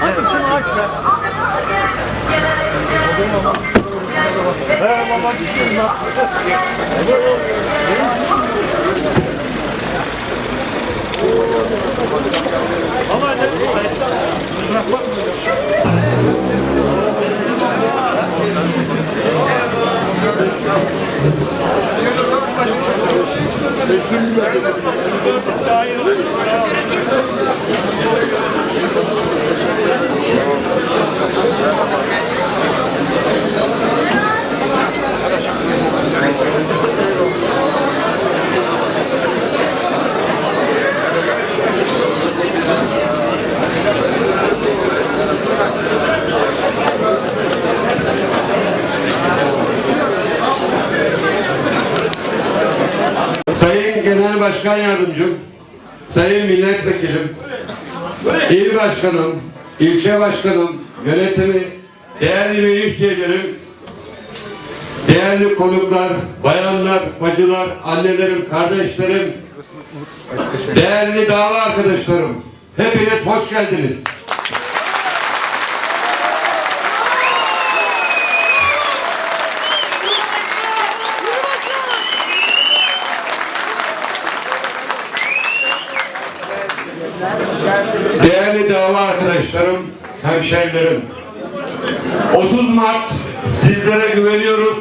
Hayır şunu aç be. He baba düşün lan. Ama ne? Bırak. Sayın Genel Başkan Yardımcım, Sayın Milletvekilim, İl Başkanım, ilçe Başkanım, yönetimi, değerli meclis değerli konuklar, bayanlar, bacılar, annelerim, kardeşlerim, değerli dava arkadaşlarım, hepiniz hoş geldiniz. Değerli dava arkadaşlarım, hemşerilerim. 30 Mart sizlere güveniyoruz.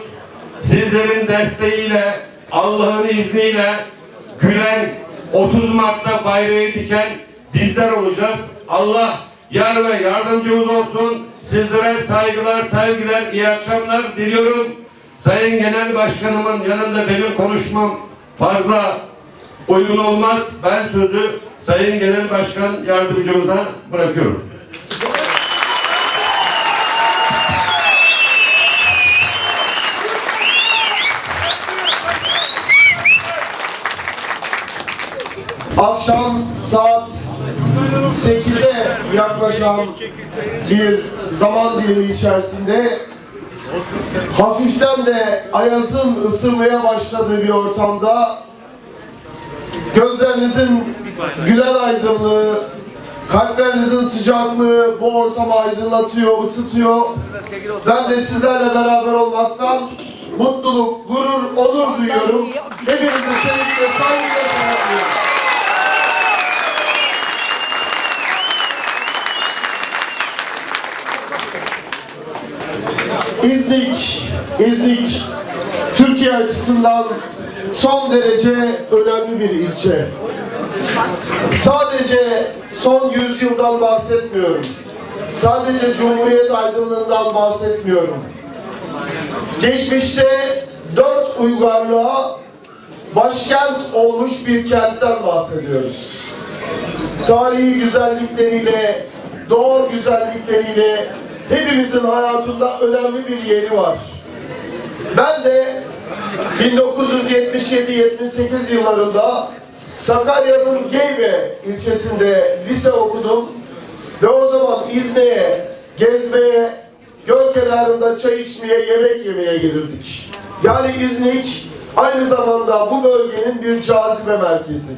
Sizlerin desteğiyle, Allah'ın izniyle gülen 30 Mart'ta bayrağı diken bizler olacağız. Allah yar ve yardımcımız olsun. Sizlere saygılar, sevgiler, iyi akşamlar diliyorum. Sayın Genel Başkanımın yanında benim konuşmam fazla uygun olmaz. Ben sözü Sayın Genel Başkan Yardımcımıza bırakıyorum. Akşam saat 8'e yaklaşan bir zaman dilimi içerisinde hafiften de ayazın ısırmaya başladığı bir ortamda gözlerinizin gülen aydınlığı, kalplerinizin sıcaklığı bu ortamı aydınlatıyor, ısıtıyor. Ben de sizlerle beraber olmaktan mutluluk, gurur, onur duyuyorum. Hepinizi sevgiyle, saygıyla selamlıyorum. İznik, İznik Türkiye açısından son derece önemli bir ilçe. Sadece son yüzyıldan bahsetmiyorum. Sadece Cumhuriyet aydınlığından bahsetmiyorum. Geçmişte dört uygarlığa başkent olmuş bir kentten bahsediyoruz. Tarihi güzellikleriyle, doğal güzellikleriyle hepimizin hayatında önemli bir yeri var. Ben de 1977-78 yıllarında Sakarya'nın Geybe ilçesinde lise okudum ve o zaman İzne'ye, gezmeye, göl kenarında çay içmeye, yemek yemeye gelirdik. Yani İznik aynı zamanda bu bölgenin bir cazibe merkezi.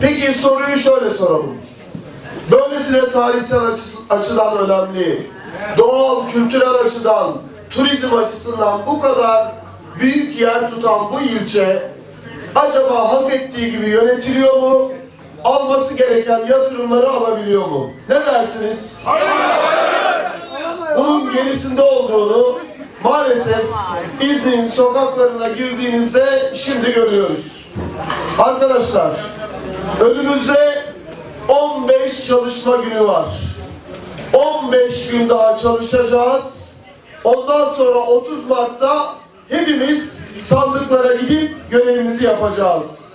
Peki soruyu şöyle soralım. Böylesine tarihsel açı- açıdan önemli, doğal, kültürel açıdan, turizm açısından bu kadar büyük yer tutan bu ilçe acaba hak ettiği gibi yönetiliyor mu? Alması gereken yatırımları alabiliyor mu? Ne dersiniz? Bunun gerisinde olduğunu maalesef İznik'in sokaklarına girdiğinizde şimdi görüyoruz. Arkadaşlar, önümüzde 15 çalışma günü var. 15 gün daha çalışacağız. Ondan sonra 30 Mart'ta hepimiz sandıklara gidip görevimizi yapacağız.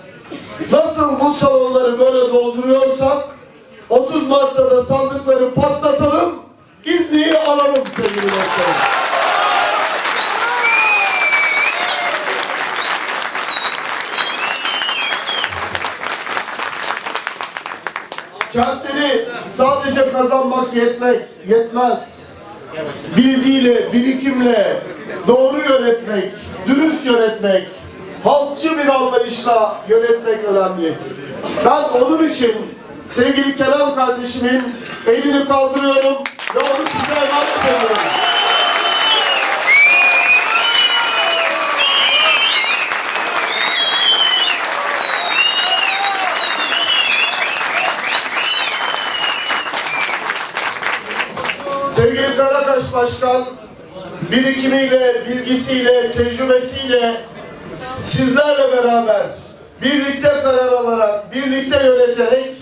Nasıl bu salonları böyle dolduruyorsak 30 Mart'ta da sandıkları patlatalım, İzni'yi alalım sevgili dostlarım. Kentleri sadece kazanmak yetmek yetmez. Bilgiyle, birikimle doğru yönetmek, dürüst yönetmek, halkçı bir anlayışla yönetmek önemli. Ben onun için sevgili Kenan kardeşimin elini kaldırıyorum ve onu size emanet ediyorum. Sevgili Karakaş Başkan, birikimiyle, bilgisiyle, tecrübesiyle sizlerle beraber birlikte karar alarak, birlikte yöneterek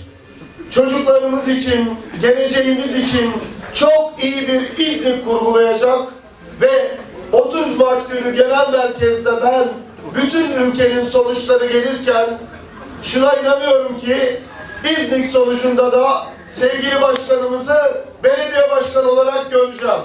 çocuklarımız için, geleceğimiz için çok iyi bir İznik kurgulayacak ve 30 Mart günü genel merkezde ben bütün ülkenin sonuçları gelirken şuna inanıyorum ki İznik sonucunda da sevgili başkanımızı belediye başkanı olarak göreceğim.